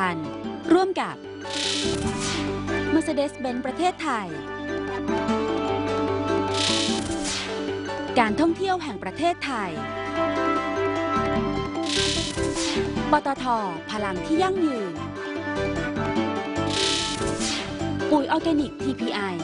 พันธ์ ร่วมกับ Mercedes-Benz ประเทศไทย การท่องเที่ยวแห่งประเทศไทย ปตท พลังที่ยั่งยืน ปุ๋ยออร์แกนิก TPI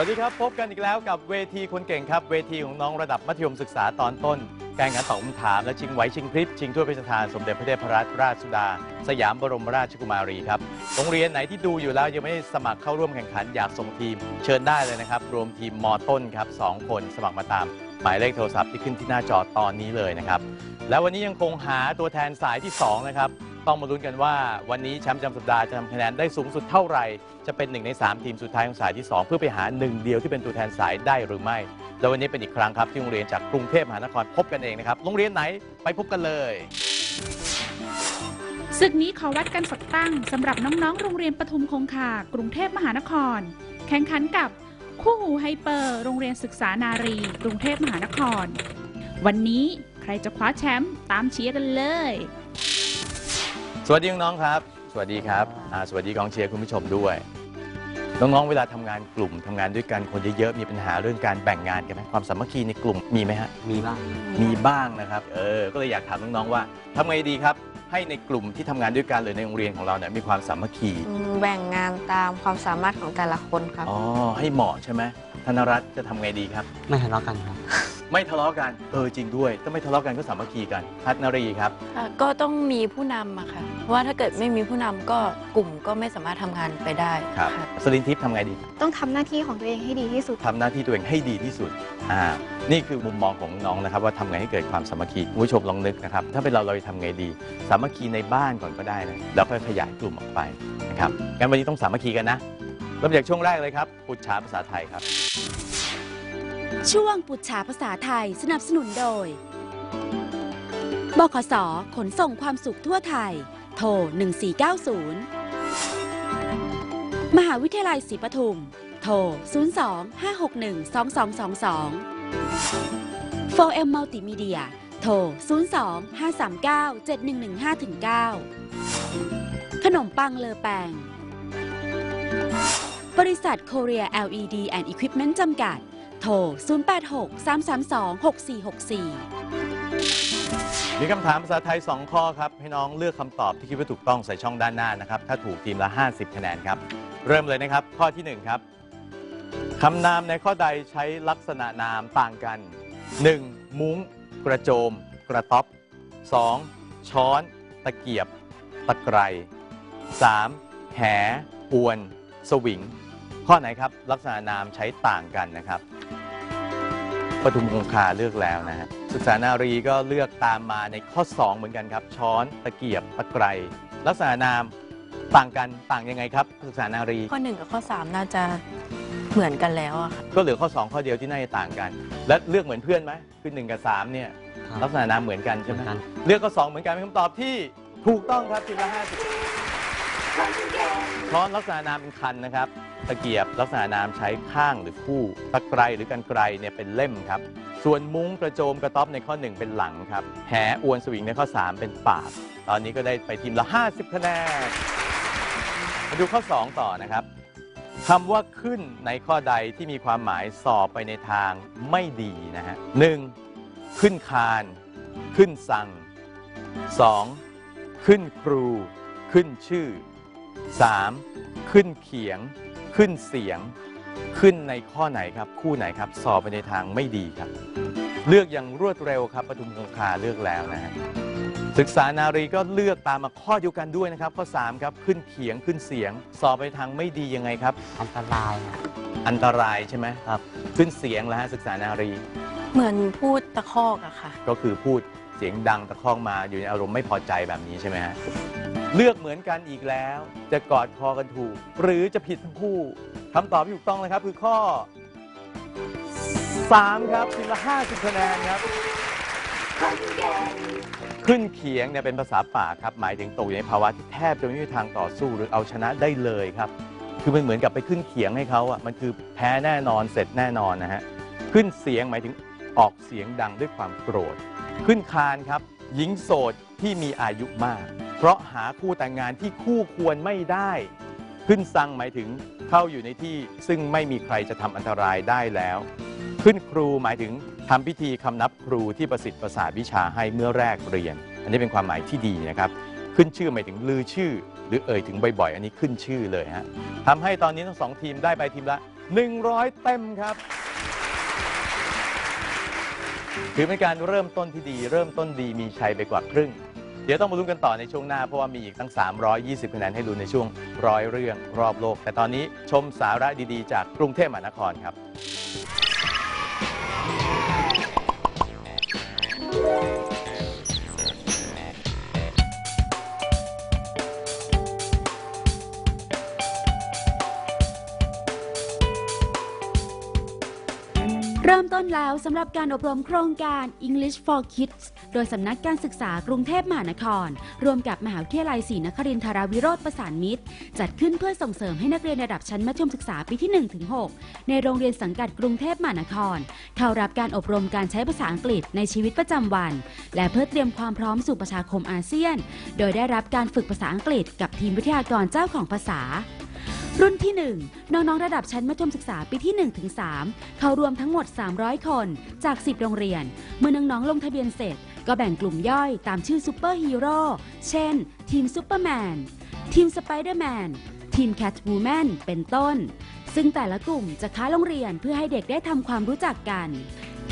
วัสดีครับ พบกันอีกแล้วกับเวทีคนเก่งครับ เวทีของน้องระดับมัธยมศึกษาตอนต้น การงานตอบคำถามและชิงไหวชิงพริบชิงถ้วยพระราชทานสมเด็จพระเทพรัตนราชสุดา สยามบรมราชกุมารีครับโรงเรียนไหนที่ดูอยู่แล้วยังไม่ได้สมัครเข้าร่วมแข่งขันอยากส่งทีม เชิญได้เลยนะครับ รวมทีมมอต้นครับสองคนสมัครมาตาม หมายเลขโทรศัพท์ที่ขึ้นที่หน้าจอตอนนี้เลยนะครับแล้ววันนี้ยังคงหาตัวแทนสายที่สองนะครับ ต้องมาลุ้นกันว่าวันนี้แชมป์ประจำสัปดาห์จะทำคะแนนได้สูงสุดเท่าไหร่ จะเป็นหนึ่งใน 3 ทีมสุดท้ายของสายที่ 2 เพื่อไปหาหนึ่งเดียวที่เป็นตัวแทนสายได้หรือไม่ แล้ววันนี้เป็นอีกครั้งครับที่โรงเรียนจากกรุงเทพมหานครพบกันเองนะครับโรงเรียนไหนไปพบกันเลยศึกนี้ขอวัดกันฝักตั้งสำหรับน้องๆ โรงเรียนปทุมคงคากรุงเทพมหานคร แข่งขันกับคู่หูไฮเปอร์ โรงเรียนศึกษานารี กรุงเทพมหานคร วันนี้ใครจะคว้าแชมป์ตามเชียร์กันเลย สวัสดีน้องๆครับ สวัสดีครับอ่าสวัสดีกองเชียร์คุณผู้ชมด้วย น้องๆ เวลาทำงานกลุ่มทำงานด้วยกันคนเยอะๆ มีปัญหาเรื่องการแบ่งงานกันไหมความสามัคคีในกลุ่มมีไหมฮะ มีบ้าง มีบ้างนะครับ เออ ก็เลยอยากถามน้องๆ ว่าทำไงดีครับ ให้ในกลุ่มที่ทำงานด้วยกันหรือในโรงเรียนของเราเนี่ยมีความสามัคคี อืมแบ่งงานตามความสามารถของแต่ละคนครับ อ๋อ ให้เหมาะใช่ไหมธนรัตน์จะทำไงดีครับ ไม่ทะเลาะกันครับ ไม่ทะเลาะกันเออจริงด้วย ถ้าไม่ทะเลาะกันก็สามัคคีกันพัฒนรีครับ ค่ะก็ต้องมีผู้นำอะค่ะ เพราะว่าถ้าเกิดไม่มีผู้นำก็กลุ่มก็ไม่สามารถทำงานไปได้ครับค่ะสลินทิพย์ทำไงดี ต้องทำหน้าที่ของตัวเองให้ดีที่สุด ทำหน้าที่ตัวเองให้ดีที่สุด อ่า นี่คือมุมมองของน้องนะครับ ว่าทำไงให้เกิดความสามัคคีคุณผู้ชมลองนึกนะครับ ถ้าเป็นเราเราจะทำไงดี สามัคคีในบ้านก่อนก็ได้นะแล้วค่อยขยายกลุ่มออกไปนะครับ งั้นวันนี้ต้องสามัคคีกันนะเริ่มจากช่วงแรกเลยครับปุจฉาภาษาไทยครับ ช่วงปุจฉาภาษาไทยสนับสนุนโดย บขส ขนส่งความสุขทั่วไทย โทร 1490 มหาวิทยาลัยศรีปทุม โทร 02-561-2222 4M Multimedia โทร 02-539-7115-9 ขนมปังเลอแปง บริษัท Korea LED and Equipment จำกัด โทร 086-332-6464 มีคำถามภาษาไทย 2 ข้อครับ ให้น้องเลือกคำตอบที่คิดว่าถูกต้องใส่ช่องด้านหน้านะครับ ถ้าถูกทีมละ 50 คะแนนครับ เริ่มเลยนะครับ ข้อทีหนึ่1 ครับคำนามในข้อใดใช้ลักษณะนามต่างกัน 1. มุ้ง กระโจม กระต๊อบ 2. ช้อน ตะเกียบ ตะไคร้ 3. แหอวน สวิง ข้อไหนครับ ลักษณะนามใช้ต่างกันนะครับ ทุมคงคาเลือกแล้วนะฮะศึกษานารีก็เลือกตามมาในข้อ 2 เหมือนกันครับ ช้อนตะเกียบตะไคร้ลักษณะนามต่างกันต่างยังไงครับ ศึกษานารี ข้อ 1 กับข้อ 3 น่าจะเหมือนกันแล้วอะค่ะก็เหลือข้อ 2 ข้อเดียวที่น่าจะต่างกัน และเลือกเหมือนเพื่อนไหมคือ1กับ3เนี่ยครับ ลักษณะนามเหมือนกันใช่ไหมเหมือนกัน เลือกข้อ 2 เหมือนกันเป็นคำตอบที่ถูกต้องครับทีละ50 ช้อนลักษณะนามเป็นคันนะครับ ตะเกียบลักษณะนามใช้ข้างหรือคู่ ตะไคร้หรือกันไกรเนี่ยเป็นเล่มครับ ส่วนมุ้งกระโจมกระต๊อบในข้อ 1 เป็นหลังครับ แหอวนสวิงในข้อ 3 เป็นปาก ตอนนี้ก็ได้ไปทีมละ 50 คะแนน มาดูข้อ 2 ต่อนะครับคำว่าขึ้นในข้อใดที่มีความหมายสอบไปในทางไม่ดีนะฮะหนึ่งขึ้นคาน ขึ้นสั่ง 2. ขึ้นครู ขึ้นชื่อ 3. ขึ้นเขียง ขึ้นเสียง ขึ้นในข้อไหนครับ คู่ไหนครับ สอบไปในทางไม่ดีครับ เลือกอย่างรวดเร็วครับปทุมคงคาเลือกแล้วนะฮะศึกษานารีก็เลือกตามมาข้อเดียวกันด้วยนะครับ ข้อ 3 ครับ ขึ้นเขียงขึ้นเสียง สอบไปทางไม่ดียังไงครับ อันตรายครับอันตรายใช่ไหมครับ ขึ้นเสียงแล้วฮะศึกษานารี เหมือนพูดตะคอกอะค่ะ ก็คือพูดเสียงดังตะคอกมาอยู่ในอารมณ์ไม่พอใจแบบนี้ใช่ไหมฮะ เลือกเหมือนกันอีกแล้ว จะกอดคอกันถูก หรือจะผิดทั้งคู่คำตอบที่ถูกต้องนะครับ คือข้อ 3 ครับทีละ50คะแนนครับ ขึ้นเขียงเนี่ยเป็นภาษาป่าครับ หมายถึงตกอยู่ในภาวะที่แทบจะไม่มีทางต่อสู้หรือเอาชนะได้เลยครับ คือมันเหมือนกับไปขึ้นเขียงให้เขาอะมันคือแพ้แน่นอนเสร็จแน่นอนนะฮะขึ้นเสียงหมายถึงออกเสียงดังด้วยความโกรธ ขึ้นคานครับ หญิงโสดที่มีอายุมาก เพราะหาคู่แต่งงานที่คู่ควรไม่ได้ ขึ้นซังหมายถึงเข้าอยู่ในที่ซึ่งไม่มีใครจะทำอันตรายได้แล้ว ขึ้นครูหมายถึงทำพิธีคำนับครูที่ประสิทธิ์ประสาทวิชาให้เมื่อแรกเรียน อันนี้เป็นความหมายที่ดีนะครับ ขึ้นชื่อหมายถึงลือชื่อ หรือเอ่ยถึงบ่อยๆ อันนี้ขึ้นชื่อเลยฮะทำให้ตอนนี้ทั้งสองทีมได้ไปทีมละ 100 เต็มครับถือเป็นการเริ่มต้นที่ดี เริ่มต้นดีมีชัยไปกว่าครึ่ง เดี๋ยวต้องมาลุ้นกันต่อในช่วงหน้า เพราะว่ามีอีกตั้ง 320คะแนนให้ลุ้นในช่วงร้อยเรื่องรอบโลก แต่ตอนนี้ชมสาระดีๆ จากกรุงเทพมหานครครับ แล้วสำหรับการอบรมโครงการ English for Kids โดยสำนักการศึกษากรุงเทพมหานครร่วมกับมหาวิทยาลัยศรีนครินทราวิโรธประสานมิตร จัดขึ้นเพื่อส่งเสริมให้นักเรียนระดับชั้นมัธยมศึกษาปีที่1-6ในโรงเรียนสังกัดกรุงเทพมหานคร เข้ารับการอบรมการใช้ภาษาอังกฤษในชีวิตประจำวัน และเพื่อเตรียมความพร้อมสู่ประชาคมอาเซียน โดยได้รับการฝึกภาษาอังกฤษกับทีมวิทยากรเจ้าของภาษา รุ่นที่ 1 น้องๆ ระดับชั้นมัธยมศึกษาปีที่ 1-3 เข้ารวมทั้งหมด 300 คนจาก 10 โรงเรียน เมื่อน้องๆ ลงทะเบียนเสร็จ ก็แบ่งกลุ่มย่อยตามชื่อซูเปอร์ฮีโร่เช่น ทีมซูเปอร์แมน ทีมสไปเดอร์แมน ทีมแคทวูแมน เป็นต้น ซึ่งแต่ละกลุ่มจะค้าโรงเรียนเพื่อให้เด็กได้ทำความรู้จักกัน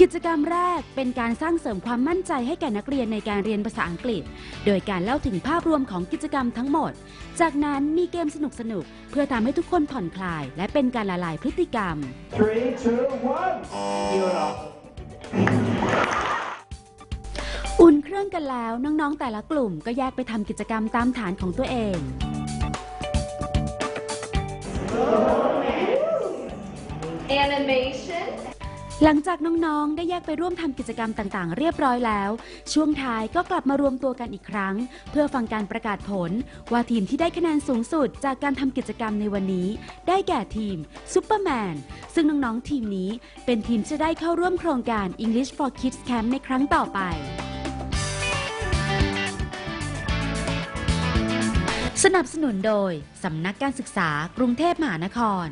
กิจกรรมแรกเป็นการสร้างเสริมความมั่นใจให้แก่นักเรียนในการเรียนภาษาอังกฤษ โดยการเล่าถึงภาพรวมของกิจกรรมทั้งหมด จากนั้นมีเกมสนุกๆเพื่อทำให้ทุกคนผ่อนคลาย และเป็นการละลายพฤติกรรม Three, two, one. Zero. อุ่นเครื่องกันแล้วน้องๆแต่ละกลุ่มก็แยกไปทำกิจกรรมตามฐานของตัวเอง Animation หลังจากน้องๆ ได้แยกไปร่วมทำกิจกรรมต่างๆ เรียบร้อยแล้ว ช่วงท้ายก็กลับมารวมตัวกันอีกครั้ง เพื่อฟังการประกาศผล ว่าทีมที่ได้คะแนนสูงสุดจากการทำกิจกรรมในวันนี้ ได้แก่ทีมซูเปอร์แมนซึ่งน้องๆ ทีมนี้เป็นทีมจะได้เข้าร่วมโครงการ English for Kids Camp ในครั้งต่อไปสนับสนุนโดย สำนักการศึกษากรุงเทพมหานคร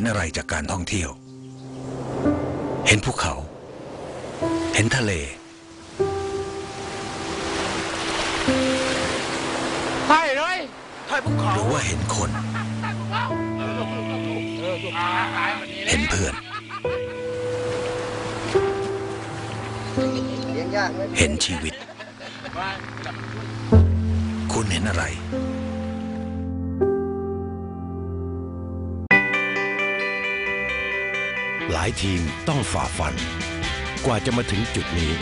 เห็นอะไรจากการท่องเที่ยว เห็นภูเขา เห็นทะเล ใช่เลยหรือว่าเห็นคน เห็นเพื่อน เห็นชีวิต คุณเห็นอะไรายทีมต้องฝ่าฟัน กว่าจะมาถึงจุดนี้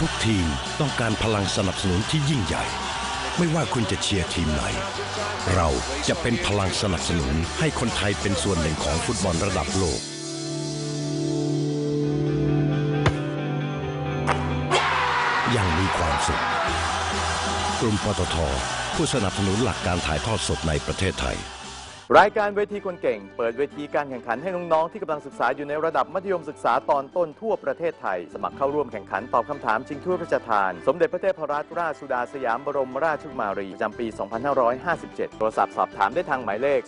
ทุกทีมต้องการพลังสนับสนุนที่ยิ่งใหญ่ ไม่ว่าคุณจะเชียร์ทีมไหน เราจะเป็นพลังสนับสนุนให้คนไทยเป็นส่วนหนึ่งของฟุตบอลระดับโลก อย่างมีความสุข กลุ่มปตทผู้สนับสนุนหลักการถ่ายทอดสดในประเทศไทย รายการเวทีคนเก่ง เปิดเวทีการแข่งขันให้น้อง ๆ ที่กำลังศึกษาอยู่ในระดับมัธยมศึกษาตอนต้นทั่วประเทศไทย สมัครเข้าร่วมแข่งขันตอบคำถามชิงถ้วยพระราชทาน สมเด็จพระเทพรัตนราชสุดาสยามบรมราชกุมารีประจำปี 2557 โทรศัพท์สอบถามได้ทางหมายเลข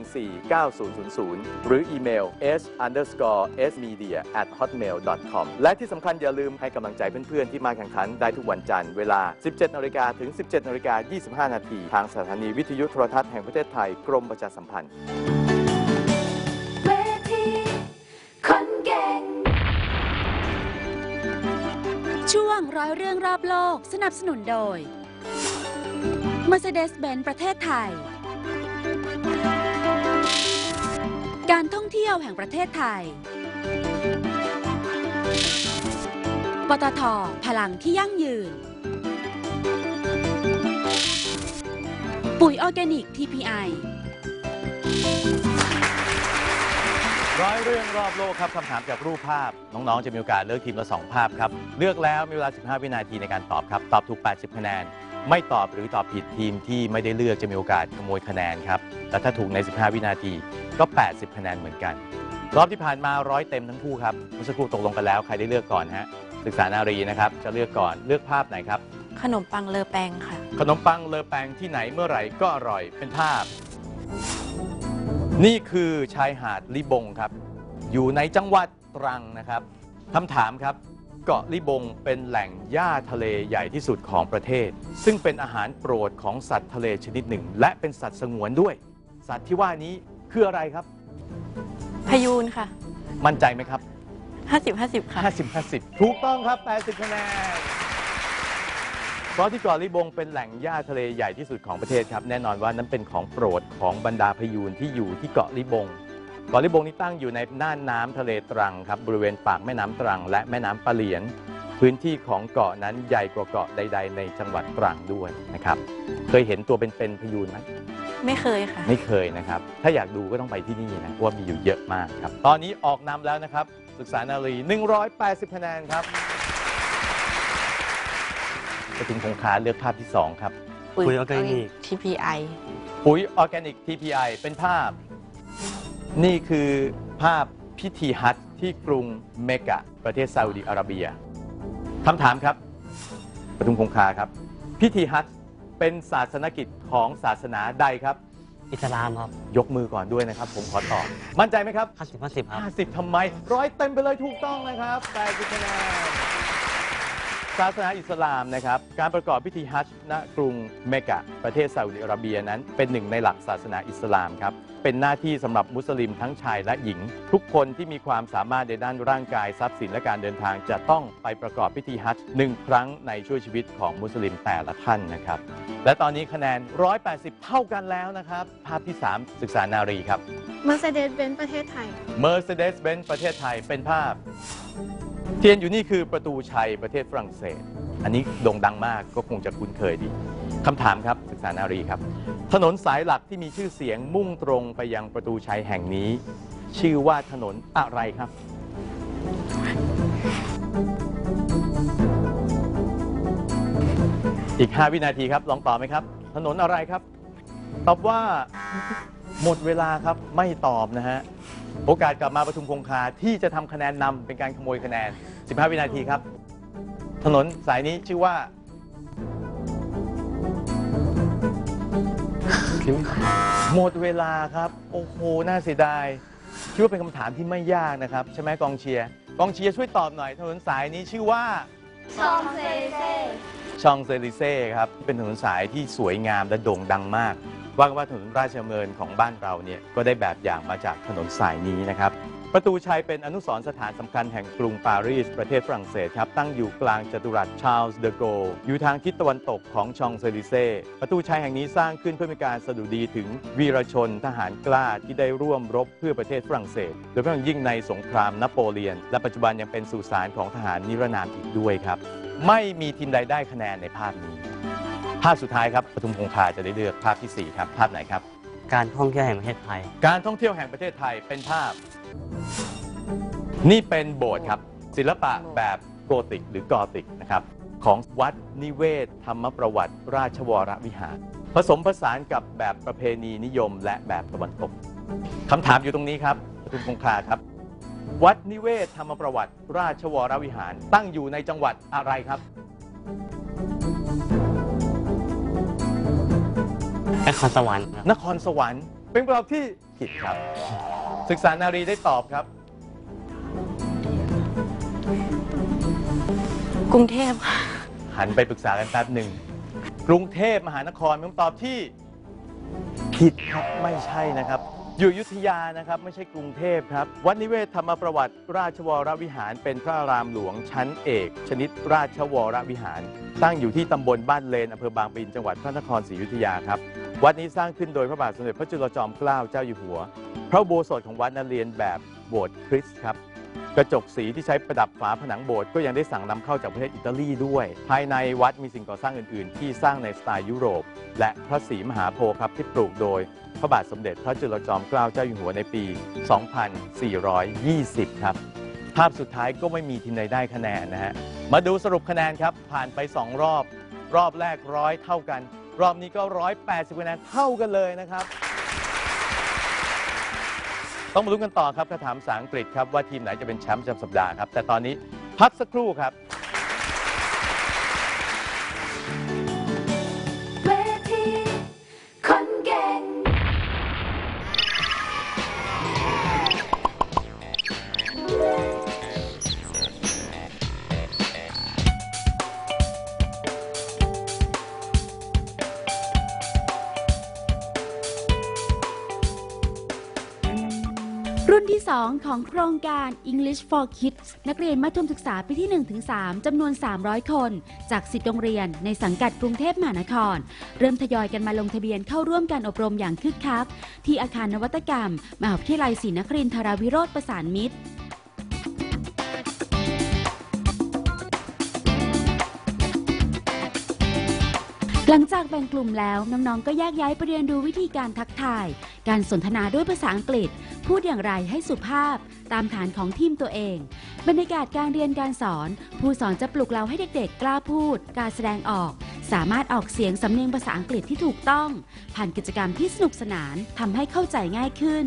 025149000 หรืออีเมล s underscore smedia at hotmail com และที่สำคัญอย่าลืมให้กำลังใจเพื่อน ๆ ที่มาแข่งขันได้ทุกวันจันทร์เวลา 17นาฬิกาถึง 17นาฬิกา25นาทีทางสถานีวิทยุโทรทัศน์แห่งประเทศไทยกรมประชาสัมพันธ์เวทีคนเก่งช่วงร้อยเรื่องรอบโลกสนับสนุนโดย Mercedes-Benz ประเทศไทย การท่องเที่ยวแห่งประเทศไทย ปตทพลังที่ยั่งยืน ปุ๋ยออร์แกนิก TPI ร้อยเรื่องรอบโลกครับคำถามจากรูปภาพ น้องๆ จะมีโอกาสเลือกทีมละ 2 ภาพครับ เลือกแล้วมีเวลา 15 วินาทีในการตอบครับ ตอบถูก 80 คะแนน ไม่ตอบหรือตอบผิดทีมที่ไม่ได้เลือกจะมีโอกาสขโมยคะแนนครับแต่ถ้าถูกใน 15 วินาทีก็ 80 คะแนนเหมือนกัน รอบที่ผ่านมาร้อยเต็มทั้งคู่ครับเมื่อสักครู่ตกลงกันแล้วใครได้เลือกก่อนฮะศึกษานารีนะครับจะเลือกก่อนเลือกภาพไหนครับขนมปังเลอแปงค่ะ ขนมปังเลอแปงที่ไหนเมื่อไหร่ก็อร่อยเป็นภาพ นี่คือชายหาดลิบงครับ อยู่ในจังหวัดตรังนะครับคำถามครับ เกาะลิบงเป็นแหล่งหญ้าทะเลใหญ่ที่สุดของประเทศ ซึ่งเป็นอาหารโปรดของสัตว์ทะเลชนิดหนึ่ง และเป็นสัตว์สงวนด้วย สัตว์ที่ว่านี้คืออะไรครับ พยูนค่ะ มั่นใจไหมครับ 50 50 ค่ะ 50 50 ถูกต้องครับ 80คะแนน เพราะที่เกาะลิบงเป็นแหล่งหญ้าทะเลใหญ่ที่สุดของประเทศครับ แน่นอนว่านั้นเป็นของโปรดของบรรดาพยูนที่อยู่ที่เกาะลิบงเกาะลิบงนี้ตั้งอยู่ในน่านน้ำทะเลตรังครับ บริเวณปากแม่น้ำตรัง และแม่น้ำปะเหลียน พื้นที่ของเกาะนั้นใหญ่กว่าเกาะใด ๆ ในจังหวัดตรังด้วยนะครับ เคยเห็นตัวเป็นๆพยูนไหมไม่เคยค่ะ ไม่เคยนะครับ ถ้าอยากดูก็ต้องไปที่นี่นะเพราะว่ามีอยู่เยอะมากครับ ตอนนี้ออกนำแล้วนะครับ ศึกษานารี 180คะแนนครับ ปถึงคงคาเลือกภาพที่ 2 ครับปุ๋ยปุ๋ยออร์แกนิก TPI ปุ๋ยออร์แกนิก TPI เป็นภาพ นี่คือภาพพิธีฮัจญ์ที่กรุงเมกะ ประเทศซาอุดิอาระเบียคำถามครับปทุมคงคาครับ พิธีฮัจญ์เป็นศาสนกิจของศาสนาใดครับ อิสลามครับยกมือก่อนด้วยนะครับ ผมขอตอบ มั่นใจไหมครับ 50 50ครับ 50ทำไมร้อยเต็มไปเลยถูกต้องนะครับ80คะแนน ศาสนาอิสลามนะครับ การประกอบพิธีฮัจญ์ณกรุงเมกะ ประเทศซาอุดิอาระเบียนั้น เป็นหนึ่งในหลักศาสนาอิสลามครับ เป็นหน้าที่สำหรับมุสลิมทั้งชายและหญิง ทุกคนที่มีความสามารถในด้านร่างกายทรัพย์สินและการเดินทาง จะต้องไปประกอบพิธีฮัจญ์หนึ่งครั้งในช่วงชีวิตของมุสลิมแต่ละท่านนะครับ และตอนนี้คะแนน 180 เท่ากันแล้วนะครับ ภาพที่ 3 ศึกษานารีครับ Mercedes-Benz ประเทศไทย Mercedes-Benz ประเทศไทยเป็นภาพ เทียนอยู่นี่คือประตูชัยประเทศฝรั่งเศส อันนี้โด่งดังมากก็คงจะคุ้นเคยดีคำถามครับศึกษานารีครับ ถนนสายหลักที่มีชื่อเสียงมุ่งตรงไปยังประตูชัยแห่งนี้ ชื่อว่าถนนอะไรครับ อีก 5 วินาทีครับ ลองตอบไหมครับ ถนนอะไรครับ ตอบว่าหมดเวลาครับไม่ตอบนะฮะ โอกาสกลับมาประทุมคงคาที่จะทำคะแนนนำเป็นการขโมยคะแนน 15 วินาทีครับ ถนนสายนี้ชื่อว่าหมดเวลาครับ โอ้โห น่าเสียดายคิดว่าเป็นคำถามที่ไม่ยากนะครับ ใช่ไหมกองเชียร์กองเชียร์ช่วยตอบหน่อย ถนนสายนี้ชื่อว่า ชองเซเซ่ ชองเซลิเซ่ครับ เป็นถนนสายที่สวยงามและโด่งดังมาก ว่ากันว่าถนนราชดำเนินของบ้านเราเนี่ยก็ได้แบบอย่างมาจากถนนสายนี้นะครับ ประตูชัยเป็นอนุสรณ์สถานสำคัญแห่งกรุงปารีส ประเทศฝรั่งเศสครับ ตั้งอยู่กลางจัตุรัสชาร์ลส์เดอโกลอยู่ทางทิศตะวันตกของชองเซลิเซ่ประตูชัยแห่งนี้สร้างขึ้นเพื่อเป็นการสดุดีถึงวีรชนทหารกล้าที่ได้ร่วมรบเพื่อประเทศฝรั่งเศส โดยเฉพาะยิ่งในสงครามนโปเลียน และปัจจุบันยังเป็นสุสานของทหารนิรนามอีกด้วยครับ ไม่มีทีมใดได้คะแนนในภาพนี้ ภาพสุดท้ายครับปทุมคงคาจะได้เลือกภาพทีสี่4ครับภาพไหนครับ การท่องเที่ยวแห่งประเทศไทย การท่องเที่ยวแห่งประเทศไทยเป็นภาพ นี่เป็นโบสถ์ครับ ศิลปะแบบโกธิกหรือกอธิกนะครับของวัดนิเวศ ธรรมประวัติ ราชวรวิหาร ผสมผสานกับแบบประเพณีนิยม และแบบตะวันตกคำถามอยู่ตรงนี้ครับปทุมคงคาครับ วัดนิเวศ ธรรมประวัติ ราชวรวิหาร ตั้งอยู่ในจังหวัดอะไรครับ นครสวรรค์ครับนครสวรรค์เป็นคำตอบที่ผิดครับ ศึกษานารีได้ตอบครับ กรุงเทพค่ะหันไปปรึกษากันแป๊บหนึ่งกรุงเทพมหานครเป็นคำตอบที่ผิดครับไม่ใช่นะครับ อยู่อยุธยานะครับไม่ใช่กรุงเทพครับ วัดนิเวศธรรมประวัติ ราชวรวิหารเป็นพระอารามหลวงชั้นเอก ชนิดราชวรวิหาร ตั้งอยู่ที่ตำบลบ้านเลนอำเภอบางปะอินจังหวัดพระนครศรีอยุธยาครับ วัดนี้สร้างขึ้นโดยพระบาทสมเด็จพระจุลจอมเกล้าเจ้าอยู่หัว พระโบสถของวัดนั้นเรียนแบบโบสถ์คริสต์ครับ กระจกสีที่ใช้ประดับฝาผนังโบสถ์ก็ยังได้สั่งนำเข้าจากประเทศอิตาลีด้วย ภายในวัดมีสิ่งก่อสร้างอื่น ๆ ที่สร้างในสไตล์ยุโรป และพระศรีมหาโพธิ์ครับที่ปลูกโดย พระบาทสมเด็จพระจุลจอมเกล้าเจ้าอยู่หัวในปี 2420 ครับ ภาพสุดท้ายก็ไม่มีทีมใดได้คะแนนนะฮะ มาดูสรุปคะแนนครับผ่านไป 2 รอบ รอบแรกร้อยเท่ากัน รอบนี้ก็ 180คะแนนเท่ากันเลยนะครับ ต้องมาลุ้นกันต่อครับคำถามภาษาอังกฤษครับว่าทีมไหนจะเป็นแชมป์ประจำสัปดาห์ครับ แต่ตอนนี้พักสักครู่ครับ 2 ของโครงการ English for Kids นักเรียนมัธยมศึกษาปีที่ 1-3 จำนวน 300 คน จาก10โรงเรียนในสังกัดกรุงเทพมหานคร เริ่มทยอยกันมาลงทะเบียนเข้าร่วมการอบรมอย่างคึกคัก ที่อาคารนวัตกรรม มหาวิทยาลัยศรีนครินทราวิโรธประสานมิตร หลังจากแบ่งกลุ่มแล้วน้องๆก็แยกย้ายไปเรียนรู้วิธีการทักทาย การสนทนาด้วยภาษาอังกฤษ พูดอย่างไรให้สุภาพ ตามฐานของทีมตัวเอง บรรยากาศการเรียนการสอน ผู้สอนจะปลุกเราให้เด็กๆ กล้าพูด การแสดงออก สามารถออกเสียงสำเนียงภาษาอังกฤษที่ถูกต้อง ผ่านกิจกรรมที่สนุกสนานทำให้เข้าใจง่ายขึ้น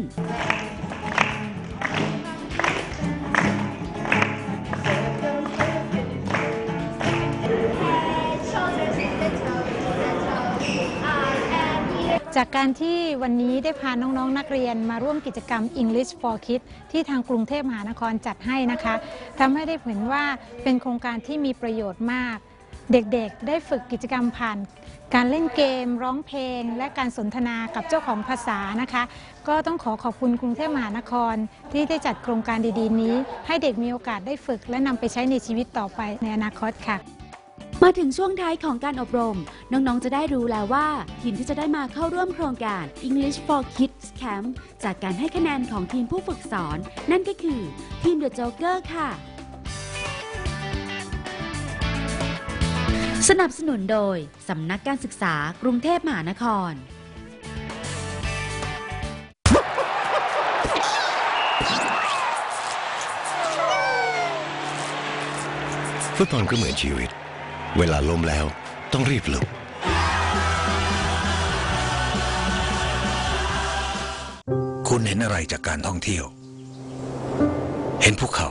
จากการที่วันนี้ได้พาน้องๆนักเรียนมาร่วมกิจกรรม English for Kids ที่ทางกรุงเทพมหานครจัดให้นะคะทำให้ได้เห็นว่าเป็นโครงการที่มีประโยชน์มาก เด็กๆ ได้ฝึกกิจกรรมผ่าน การเล่นเกม ร้องเพลง และการสนทนากับเจ้าของภาษานะคะ ก็ต้องขอขอบคุณกรุงเทพมหานคร ที่ได้จัดโครงการดีๆ นี้ ให้เด็กมีโอกาสได้ฝึกและนำไปใช้ในชีวิตต่อไปในอนาคตค่ะ มาถึงช่วงท้ายของการอบรม น้อง ๆ จะได้รู้แล้วว่า ทีมที่จะได้มาเข้าร่วมโครงการ English for Kids Camp จากการให้คะแนนของทีมผู้ฝึกสอน นั่นก็คือ ทีม The Joker ค่ะ สนับสนุนโดย สำนักการศึกษากรุงเทพมหานคร ฟุตบอลก็เหมือนชีวิต เวลาล้มแล้วต้องรีบลุกคุณเห็นอะไรจากการท่องเที่ยว เห็นภูเขา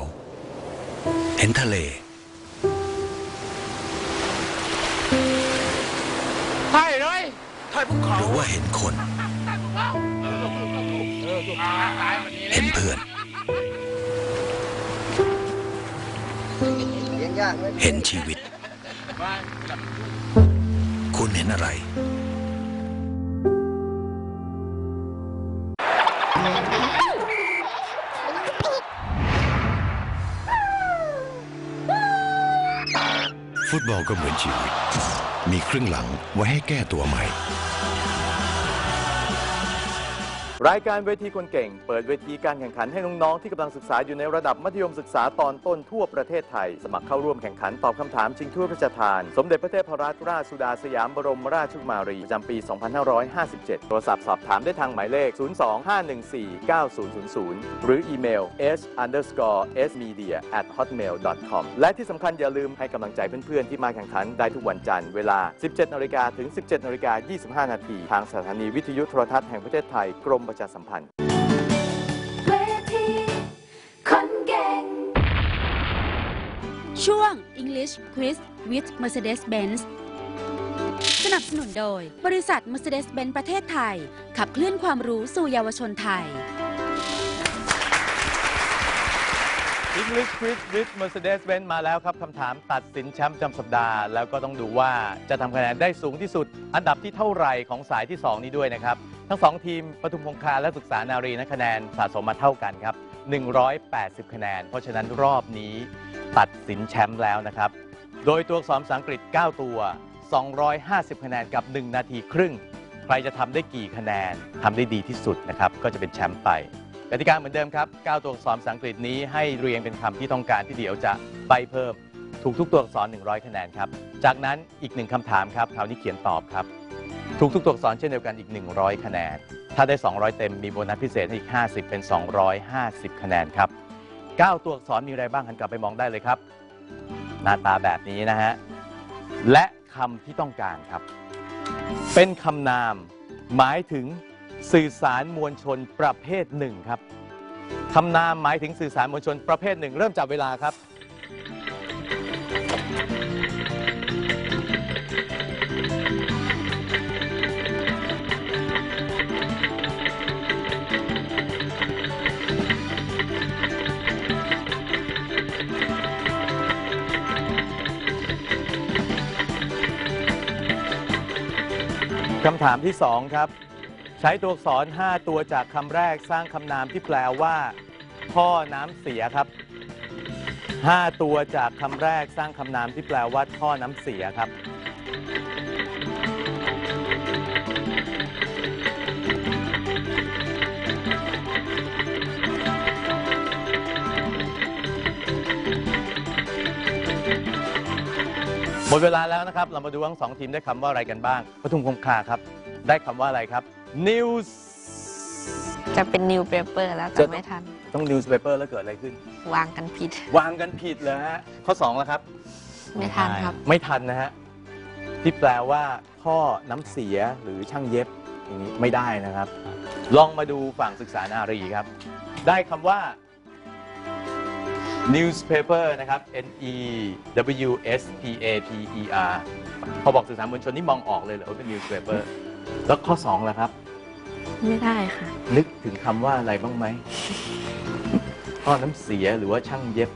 เห็นทะเล ใช่เลยหรือว่าเห็นคน เห็นเพื่อน เห็นชีวิต คุณเห็นอะไร ฟุตบอลก็เหมือนชีวิต มีครึ่งหลังไว้ให้แก้ตัวใหม่ รายการเวทีคนเก่ง เปิดเวทีการแข่งขันให้น้อง ๆ ที่กำลังศึกษาอยู่ในระดับมัธยมศึกษาตอนต้นทั่วประเทศไทย สมัครเข้าร่วมแข่งขันตอบคำถามชิงถ้วยพระราชทาน สมเด็จพระเทพรัตนราชสุดาสยามบรมราชกุมารี ประจำปี 2557 โทรศัพท์สอบถามได้ทางหมายเลข 025149000 หรืออีเมล s underscore smedia at hotmail com และที่สำคัญอย่าลืมให้กำลังใจเพื่อน ๆ ที่มาแข่งขันได้ทุกวันจันทร์เวลา 17นาฬิกาถึง 17นาฬิกา25นาทีทางสถานีวิทยุโทรทัศน์แห่งประเทศไทยกรมประชาสัมพันธ์เวทีคนเก่งช่วง English Quiz with Mercedes-Benz สนับสนุนโดย บริษัท Mercedes-Benz ประเทศไทย ขับเคลื่อนความรู้สู่เยาวชนไทย English Quiz with Mercedes-Benz มาแล้วครับคำถามตัดสินแชมป์ประจำสัปดาห์ แล้วก็ต้องดูว่าจะทำคะแนนได้สูงที่สุด อันดับที่เท่าไหร่ของสายที่ 2 นี้ด้วยนะครับ ทั้ง 2 ทีมปทุมคงคาและศึกษานารีนะคะแนนสะสมมาเท่ากันครับ 180 คะแนน เพราะฉะนั้นรอบนี้ตัดสินแชมป์แล้วนะครับ โดยตัวอักษรภาษาอังกฤษ 9 ตัว 250 คะแนนกับ 1 นาทีครึ่ง ใครจะทำได้กี่คะแนนทำได้ดีที่สุดนะครับก็จะเป็นแชมป์ไป กติกาเหมือนเดิมครับ 9 ตัวอักษรภาษาอังกฤษนี้ให้เรียงเป็นคำที่ต้องการที่เดี๋ยวจะใบเพิ่ม ถูกทุกตัวอักษร 100 คะแนนครับ จากนั้นอีกหนึ่งคำถามครับ คราวนี้เขียนตอบครับ ถูกทุกตัวอักษรเช่นเดียวกันอีก 100 คะแนน ถ้าได้ 200 เต็มมีโบนัสพิเศษให้อีก 50 เป็น 250 คะแนนครับ 9 ตัวอักษรมีอะไรบ้างหันกลับไปมองได้เลยครับ หน้าตาแบบนี้นะฮะ และคำที่ต้องการครับ เป็นคำนาม หมายถึง สื่อสารมวลชนประเภทหนึ่งครับคำนามหมายถึงสื่อสารมวลชนประเภทหนึ่ง เริ่มจับเวลาครับ คำถามที่2ครับ ใช้ตัวอักษร 5 ตัวจากคำแรกสร้างคำนามที่แปลว่าท่อน้ำเสียครับ 5 ตัวจากคำแรกสร้างคำนามที่แปลว่าท่อน้ำเสียครับหมดเวลาแล้วนะครับ เรามาดูทั้งสองทีมได้คำว่าอะไรกันบ้างปทุมคงคาครับ ได้คำว่าอะไรครับ news จะเป็นนิวเปเปอร์แล้วจะแต่ไม่ทัน ต้อง newspaper แล้วเกิดอะไรขึ้น วางกันผิด วางกันผิดเลยฮะ ข้อ2แล้วครับ ไม่ทันครับ ไม่ทันนะฮะ ที่แปลว่าท่อน้ำเสียหรือช่างเย็บอย่างนี้ไม่ได้นะครับ ลองมาดูฝั่งศึกษานารีครับ ได้คำว่า newspaper นะครับ n e w s p a p e r พอบอกสื่อสารมวลชนนี่มองออกเลยเหรอว่าเป็น newspaper แล้วข้อ2ล่ะครับ ไม่ได้ค่ะ นึกถึงคำว่าอะไรบ้างไหมท่อน้ำเสียหรือว่าช่างเย็บ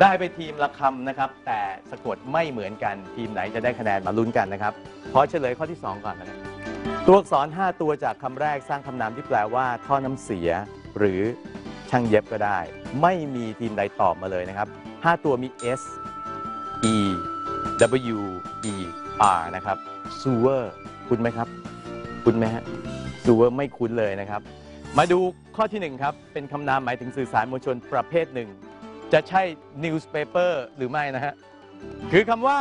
ได้ไปทีมละคำนะครับ แต่สะกดไม่เหมือนกันทีมไหนจะได้คะแนนมาลุ้นกันนะครับขอเฉลยข้อที่ 2 ก่อนนะครับตัวอักษร 5 ตัวจากคำแรกสร้างคำนามที่แปลว่า ท่อน้ำเสีย หรือช่างเย็บก็ได้ ไม่มีทีมใดตอบมาเลยนะครับ 5 ตัวมี S E W E R นะครับ sewer คุณไหมครับ คุณไหมฮะดูว่าไม่คุ้นเลยนะครับ มาดูข้อที่หนึ่งครับ เป็นคำนามหมายถึงสื่อสารมวลชนประเภทหนึ่ง จะใช่ newspaper หรือไม่นะฮะ คือคำว่า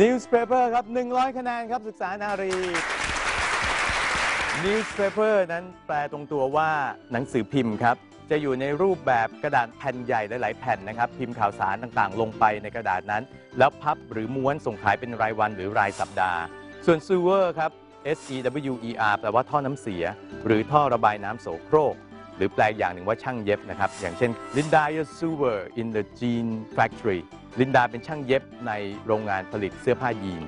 newspaper ครับ 100 คะแนนครับศึกษานารี newspaper นั้นแปลตรงตัวว่าหนังสือพิมพ์ครับ จะอยู่ในรูปแบบกระดาษแผ่นใหญ่หลาย ๆ แผ่นนะครับ พิมพ์ข่าวสารต่างๆ ลงไปในกระดาษนั้น แล้วพับหรือม้วนส่งขายเป็นรายวันหรือรายสัปดาห์ ส่วน sewer ครับ S E W E R แปลว่าท่อน้ำเสีย หรือท่อระบายน้ำโสโครก หรือแปลอย่างหนึ่งว่าช่างเย็บนะครับ อย่างเช่น Linda is sewer in the jean factory ลินดาเป็นช่างเย็บในโรงงานผลิตเสื้อผ้ายีน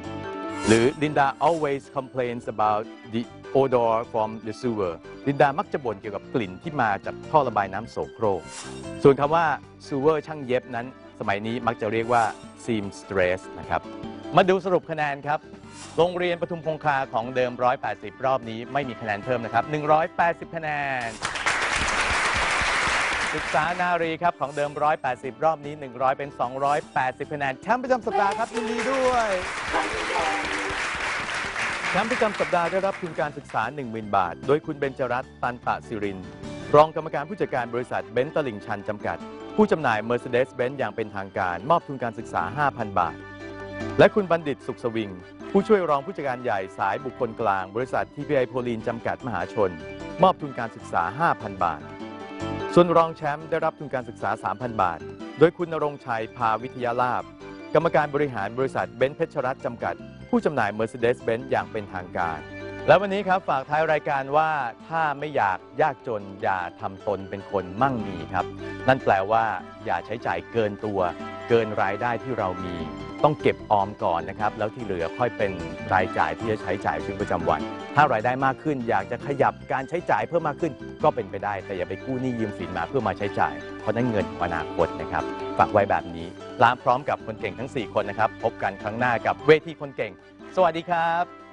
หรือ Linda always complains about the odor from the sewer ลินดามักจะบ่นเกี่ยวกับกลิ่นที่มาจากท่อระบายน้ำโสโครก ส่วนคำว่า sewer ช่างเย็บนั้น สมัยนี้มักจะเรียกว่า seamstress นะครับ มาดูสรุปคะแนนครับ โรงเรียนปทุมคงคาของเดิม 180 รอบนี้ไม่มีคะแนนเพิ่มนะครับ 180 คะแนน ศึกษานารีครับของเดิม 180 รอบนี้ 100 เป็น 280 คะแนนแชมป์ประจำสัปดาห์ครับยินดีด้วย แชมป์ประจำสัปดาห์ได้รับทุนการศึกษา 10,000 บาท โดยคุณเบญจรัตน์ตันปะสิริน รองกรรมการผู้จัดการบริษัทเบนซ์ตลิ่งชันจำกัด ผู้จำหน่าย Mercedes-Benz อย่างเป็นทางการ มอบทุนการศึกษา 5,000 บาท และคุณบัณฑิตสุขสวิง ผู้ช่วยรองผู้จัดการใหญ่สายบุคคลกลาง บริษัททีพีไอโพลีนจำกัดมหาชน มอบทุนการศึกษา 5,000 บาท ส่วนรองแชมป์ได้รับทุนการศึกษา 3,000 บาท โดยคุณนรงชัยพาวิทยาลาภกรรมการบริหารบริษัทเบนซ์เพชรรัตน์จำกัด ผู้จำหน่าย Mercedes-Benz อย่างเป็นทางการ และวันนี้ครับฝากท้ายรายการว่าถ้าไม่อยากยากจนอย่าทำตนเป็นคนมั่งมีครับ นั่นแปลว่าอย่าใช้จ่ายเกินตัว เกินรายได้ที่เรามี ต้องเก็บออมก่อนนะครับ แล้วที่เหลือค่อยเป็นรายจ่ายที่จะใช้จ่ายชีวิตประจำวัน ถ้ารายได้มากขึ้นอยากจะขยับการใช้จ่ายเพิ่มมากขึ้น ก็เป็นไปได้ แต่อย่าไปกู้หนี้ยืมสินมาเพื่อมาใช้จ่าย เพราะนั่นเงินของอนาคตนะครับ ฝากไว้แบบนี้ลาพร้อมกับคนเก่งทั้ง 4 คนนะครับ พบกันครั้งหน้ากับเวทีคนเก่ง สวัสดีครับ